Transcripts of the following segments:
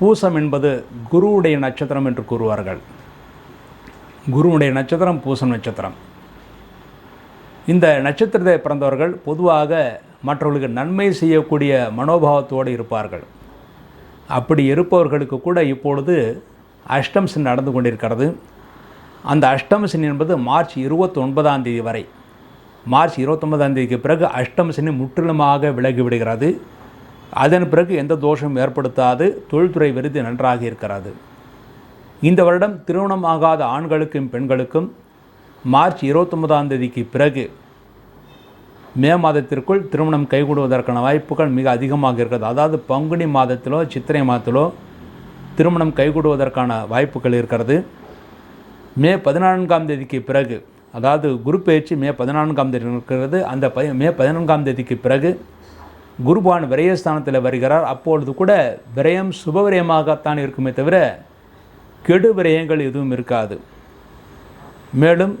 பூசம் என்பது குருவுடைய நட்சத்திரம் என்று கூறுவார்கள். குருவுடைய நட்சத்திரம் பூசம் நட்சத்திரம். இந்த நட்சத்திரத்தை பிறந்தவர்கள் பொதுவாக மற்றவர்களுக்கு நன்மை செய்யக்கூடிய மனோபாவத்தோடு இருப்பார்கள். அப்படி இருப்பவர்களுக்கு கூட இப்பொழுது அஷ்டம் நடந்து கொண்டிருக்கிறது. அந்த அஷ்டம என்பது மார்ச் இருபத்தி ஒன்பதாம் தேதி வரை. மார்ச் இருபத்தொன்பதாம் தேதிக்கு பிறகு அஷ்டமசனி முற்றிலுமாக விலகிவிடுகிறது அதன் பிறகு எந்த தோஷமும் ஏற்படுத்தாது தொழில்துறை விருது நன்றாக இருக்கிறது. இந்த வருடம் திருமணம் ஆகாத ஆண்களுக்கும் பெண்களுக்கும் மார்ச் இருபத்தொன்பதாம் தேதிக்கு பிறகு மே மாதத்திற்குள் திருமணம் கைகூடுவதற்கான வாய்ப்புகள் மிக அதிகமாக இருக்கிறது. அதாவது பங்குனி மாதத்திலோ சித்திரை மாதத்திலோ திருமணம் கைகூடுவதற்கான வாய்ப்புகள் இருக்கிறது. மே பதினான்காம் தேதிக்கு பிறகு அதாவது குரு பயிற்சி மே பதினான்காம் தேதி இருக்கிறது. அந்த ப மே பதினான்காம் தேதிக்கு பிறகு குருபான் விரயஸ்தானத்தில் வருகிறார். அப்பொழுது கூட விரயம் சுப விரயமாகத்தான் இருக்குமே தவிர கெடு விரயங்கள் எதுவும் இருக்காது. மேலும்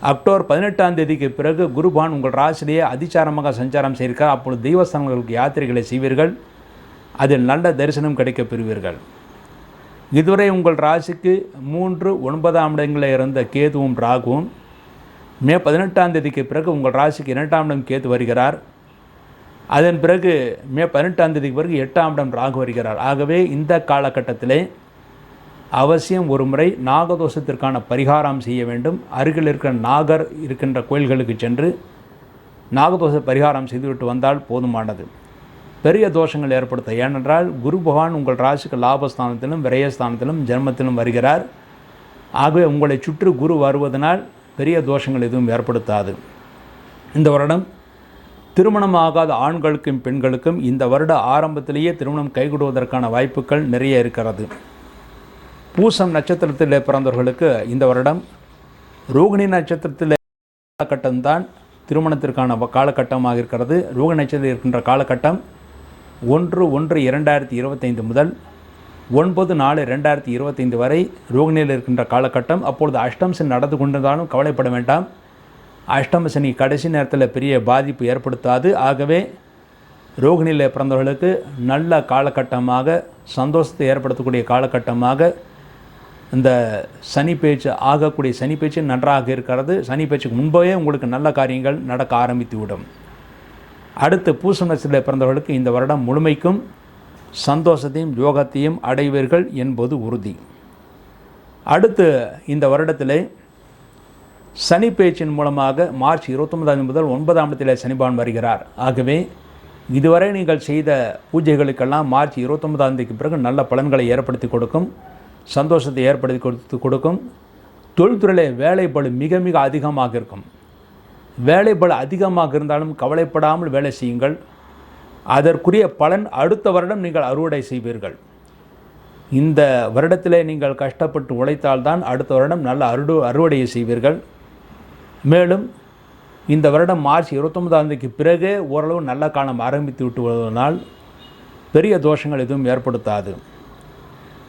அக்டோபர் பதினெட்டாம் தேதிக்கு பிறகு குருபான் உங்கள் ராசிலேயே அதிச்சாரமாக சஞ்சாரம் செய்கிறார் அப்பொழுது தெய்வஸ்தானங்களுக்கு யாத்திரைகளை செய்வீர்கள். அதில் நல்ல தரிசனம் கிடைக்கப் பெறுவீர்கள். இதுவரை உங்கள் ராசிக்கு மூன்று ஒன்பதாம் இடங்களில் இருந்த கேதுவும் ராகுவும் மே பதினெட்டாம் தேதிக்கு பிறகு உங்கள் ராசிக்கு இரண்டாம் இடம் கேது வருகிறார். அதன் பிறகு மே பதினெட்டாம் தேதிக்கு பிறகு எட்டாம் இடம் ராகு வருகிறார். ஆகவே இந்த காலகட்டத்திலே அவசியம் ஒரு முறை நாகதோஷத்திற்கான பரிகாரம் செய்ய வேண்டும். அருகில் இருக்கிற நாகர் இருக்கின்ற கோயில்களுக்கு சென்று நாகதோஷ பரிகாரம் செய்துவிட்டு வந்தால் போதுமானது. பெரிய தோஷங்கள் ஏற்படுத்த ஏனென்றால் குரு பகவான் உங்கள் ராசிக்கு லாபஸ்தானத்திலும் விரயஸ்தானத்திலும் ஜென்மத்திலும் வருகிறார். ஆகவே உங்களை சுற்றி குரு வருவதனால் பெரிய தோஷங்கள் எதுவும் ஏற்படுத்தாது. இந்த வருடம் திருமணம் ஆகாத ஆண்களுக்கும் பெண்களுக்கும் இந்த வருட ஆரம்பத்திலேயே திருமணம் கைகூடுவதற்கான வாய்ப்புகள் நிறைய இருக்கிறது. பூசம் நட்சத்திரத்தில் பிறந்தவர்களுக்கு இந்த வருடம் ரோகிணி நட்சத்திரத்தில் காலகட்டம்தான் திருமணத்திற்கான காலகட்டமாக இருக்கிறது. ரோகிணி நட்சத்திரம் இருக்கின்ற காலகட்டம் ஒன்று ஒன்று இரண்டாயிரத்தி இருபத்தைந்து முதல் ஒன்பது நாலு ரெண்டாயிரத்தி இருபத்தைந்து வரை ரோகிணியில் இருக்கின்ற காலகட்டம். அப்பொழுது அஷ்டம்சன் நடந்து கொண்டிருந்தாலும் கவலைப்பட வேண்டாம். அஷ்டம சனி கடைசி நேரத்தில் பெரிய பாதிப்பு ஏற்படுத்தாது. ஆகவே ரோகிணியில் பிறந்தவர்களுக்கு நல்ல காலகட்டமாக சந்தோஷத்தை ஏற்படுத்தக்கூடிய காலகட்டமாக இந்த சனி பேச்சு ஆகக்கூடிய சனி பேச்சு நன்றாக இருக்கிறது. சனி பேச்சுக்கு முன்பே உங்களுக்கு நல்ல காரியங்கள் நடக்க ஆரம்பித்து விடும் அடுத்து பூச நட்சத்திரத்தில் பிறந்தவர்களுக்கு இந்த வருடம் முழுமைக்கும் சந்தோஷத்தையும் யோகத்தையும் அடைவீர்கள் என்பது உறுதி. அடுத்து இந்த வருடத்திலே சனி பேச்சின் மூலமாக மார்ச் இருபத்தொன்பதாம் முதல் ஒன்பதாம் இடத்தில் சனிபான் வருகிறார். ஆகவே இதுவரை நீங்கள் செய்த பூஜைகளுக்கெல்லாம் மார்ச் இருபத்தொன்பதாம் தேதிக்கு பிறகு நல்ல பலன்களை ஏற்படுத்தி கொடுக்கும் சந்தோஷத்தை ஏற்படுத்தி கொடுத்து கொடுக்கும். தொழில்துறையில் வேலைப்பளு மிக மிக அதிகமாக இருக்கும். வேலைப்பளு அதிகமாக இருந்தாலும் கவலைப்படாமல் வேலை செய்யுங்கள். அதற்குரிய பலன் அடுத்த வருடம் நீங்கள் அறுவடை செய்வீர்கள். இந்த வருடத்திலே நீங்கள் கஷ்டப்பட்டு உழைத்தால்தான் அடுத்த வருடம் நல்ல அறுடு அறுவடையை செய்வீர்கள். மேலும் இந்த வருடம் மார்ச் இருபத்தொன்பதாம் தேதிக்கு பிறகே ஓரளவு நல்ல காலம் ஆரம்பித்து விட்டு வருவதனால் பெரிய தோஷங்கள் எதுவும் ஏற்படுத்தாது.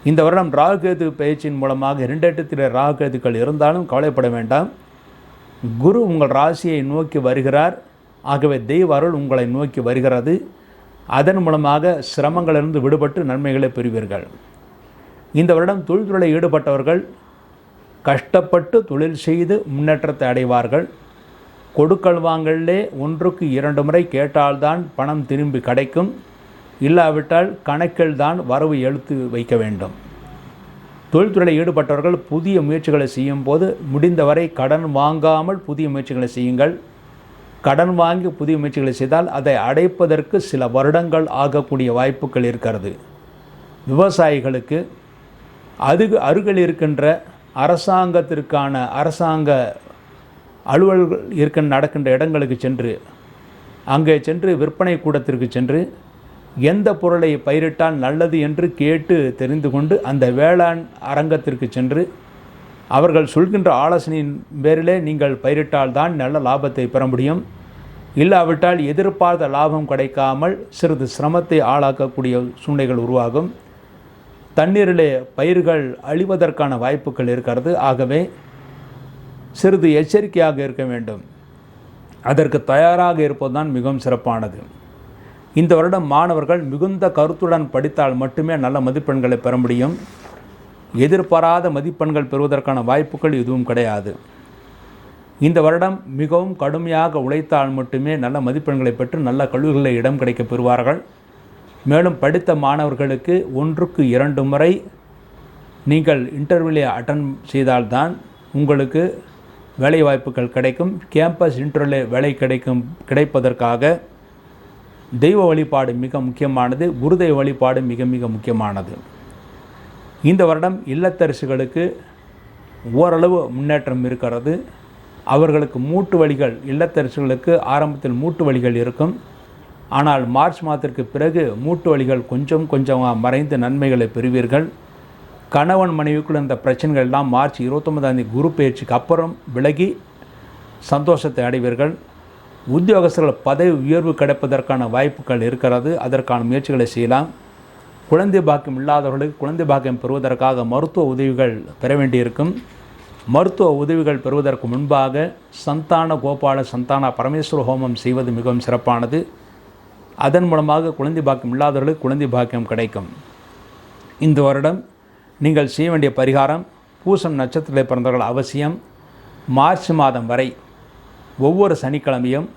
இந்த வருடம் ராகுகேது பயிற்சியின் மூலமாக இரண்டெட்டு ராகுகேதுக்கள் இருந்தாலும் கவலைப்பட வேண்டாம். குரு உங்கள் ராசியை நோக்கி வருகிறார். ஆகவே தெய்வ அருள் உங்களை நோக்கி வருகிறது. அதன் மூலமாக சிரமங்களிலிருந்து விடுபட்டு நன்மைகளை பெறுவீர்கள். இந்த வருடம் தொழில்துறையில் ஈடுபட்டவர்கள் கஷ்டப்பட்டு தொழில் செய்து முன்னேற்றத்தை அடைவார்கள். கொடுக்கல் வாங்கலே ஒன்றுக்கு இரண்டு முறை கேட்டால்தான் பணம் திரும்பி கிடைக்கும். இல்லாவிட்டால் கணக்கில் தான் வரவு எழுத்து வைக்க வேண்டும். தொழில்துறையில் ஈடுபட்டவர்கள் புதிய முயற்சிகளை செய்யும் போது முடிந்தவரை கடன் வாங்காமல் புதிய முயற்சிகளை செய்யுங்கள். கடன் வாங்கி புதிய முயற்சிகளை செய்தால் அதை அடைப்பதற்கு சில வருடங்கள் ஆகக்கூடிய வாய்ப்புகள் இருக்கிறது. விவசாயிகளுக்கு அது அருகில் இருக்கின்ற அரசாங்கத்திற்கான அரசாங்க அலுவல்கள் இருக்க நடக்கின்ற இடங்களுக்கு சென்று அங்கே சென்று விற்பனை கூடத்திற்கு சென்று எந்த பொருளை பயிரிட்டால் நல்லது என்று கேட்டு தெரிந்து கொண்டு அந்த வேளாண் அரங்கத்திற்கு சென்று அவர்கள் சொல்கின்ற ஆலோசனையின் பேரிலே நீங்கள் பயிரிட்டால் தான் நல்ல லாபத்தை பெற முடியும். இல்லாவிட்டால் எதிர்பார்த்த லாபம் கிடைக்காமல் சிறிது சிரமத்தை ஆளாக்கக்கூடிய சூழ்நிலைகள் உருவாகும். தண்ணீரிலே பயிர்கள் அழிவதற்கான வாய்ப்புகள் இருக்கிறது. ஆகவே சிறிது எச்சரிக்கையாக இருக்க வேண்டும். அதற்கு தயாராக இருப்பதுதான் மிகவும் சிறப்பானது. இந்த வருடம் மாணவர்கள் மிகுந்த கருத்துடன் படித்தால் மட்டுமே நல்ல மதிப்பெண்களை பெற முடியும். எதிர்பாராத மதிப்பெண்கள் பெறுவதற்கான வாய்ப்புகள் எதுவும் கிடையாது. இந்த வருடம் மிகவும் கடுமையாக உழைத்தால் மட்டுமே நல்ல மதிப்பெண்களை பெற்று நல்ல கல்லூரிகளில் இடம் கிடைக்க பெறுவார்கள். மேலும் படித்த மாணவர்களுக்கு ஒன்றுக்கு இரண்டு முறை நீங்கள் இன்டர்வியூலை அட்டன் செய்தால்தான் உங்களுக்கு வேலை வாய்ப்புகள் கிடைக்கும். கேம்பஸ் இன்டர்வியூவில் வேலை கிடைக்கும் கிடைப்பதற்காக தெய்வ வழிபாடு மிக முக்கியமானது குருதெய்வ வழிபாடு மிக மிக முக்கியமானது. இந்த வருடம் இல்லத்தரசுகளுக்கு ஓரளவு முன்னேற்றம் இருக்கிறது. அவர்களுக்கு மூட்டு வழிகள் இல்லத்தரசுகளுக்கு ஆரம்பத்தில் மூட்டு வழிகள் இருக்கும். ஆனால் மார்ச் மாதத்திற்கு பிறகு மூட்டு வலிகள் கொஞ்சம் கொஞ்சமாக மறைந்து நன்மைகளை பெறுவீர்கள். கணவன் மனைவிக்குள் இந்த பிரச்சனைகள் எல்லாம் மார்ச் இருபத்தொன்பதாம் தேதி குரு பயிற்சிக்கு அப்புறம் விலகி சந்தோஷத்தை அடைவீர்கள். உத்தியோகஸ்தர்கள் பதவி உயர்வு கிடைப்பதற்கான வாய்ப்புகள் இருக்கிறது. அதற்கான முயற்சிகளை செய்யலாம். குழந்தை பாக்கியம் இல்லாதவர்களுக்கு குழந்தை பாக்கியம் பெறுவதற்காக மருத்துவ உதவிகள் பெற வேண்டியிருக்கும். மருத்துவ உதவிகள் பெறுவதற்கு முன்பாக சந்தான கோபால சந்தான பரமேஸ்வர ஹோமம் செய்வது மிகவும் சிறப்பானது. அதன் மூலமாக குழந்தை பாக்கியம் இல்லாதவர்களுக்கு குழந்தை பாக்கியம் கிடைக்கும். இந்த வருடம் நீங்கள் செய்ய வேண்டிய பரிகாரம் பூசம் நட்சத்திரத்தில் பிறந்தவர்கள் அவசியம். மார்ச் மாதம் வரை ஒவ்வொரு சனிக்கிழமையும்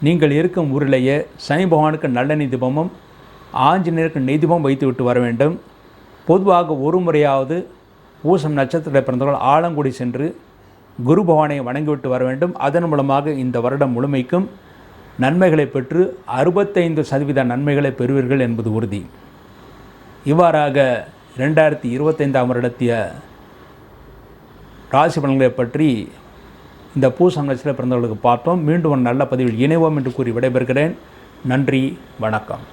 நீங்கள் இருக்கும் ஊரிலேயே சனி பகவானுக்கு நல்லெண்ணெய் தீபமும் ஆஞ்சநேயருக்கு நெய் தீபம் வர வேண்டும். பொதுவாக ஒரு முறையாவது பூசம் நட்சத்திரத்தில் பிறந்தவர்கள் ஆலங்குடி சென்று குரு பகவானை வணங்கிவிட்டு வர வேண்டும். அதன் மூலமாக இந்த வருடம் முழுமைக்கும் நன்மைகளை பெற்று அறுபத்தைந்து சதவீத நன்மைகளை பெறுவீர்கள் என்பது உறுதி. இவ்வாறாக ரெண்டாயிரத்தி இருபத்தைந்தாம் வருடத்திய ராசி பலன்களை பற்றி இந்த பூசம் நட்சத்திர பிறந்தவர்களுக்கு பார்த்தோம் மீண்டும் ஒரு நல்ல பதிவில் இணைவோம் என்று கூறி விடைபெறுகிறேன். நன்றி வணக்கம்.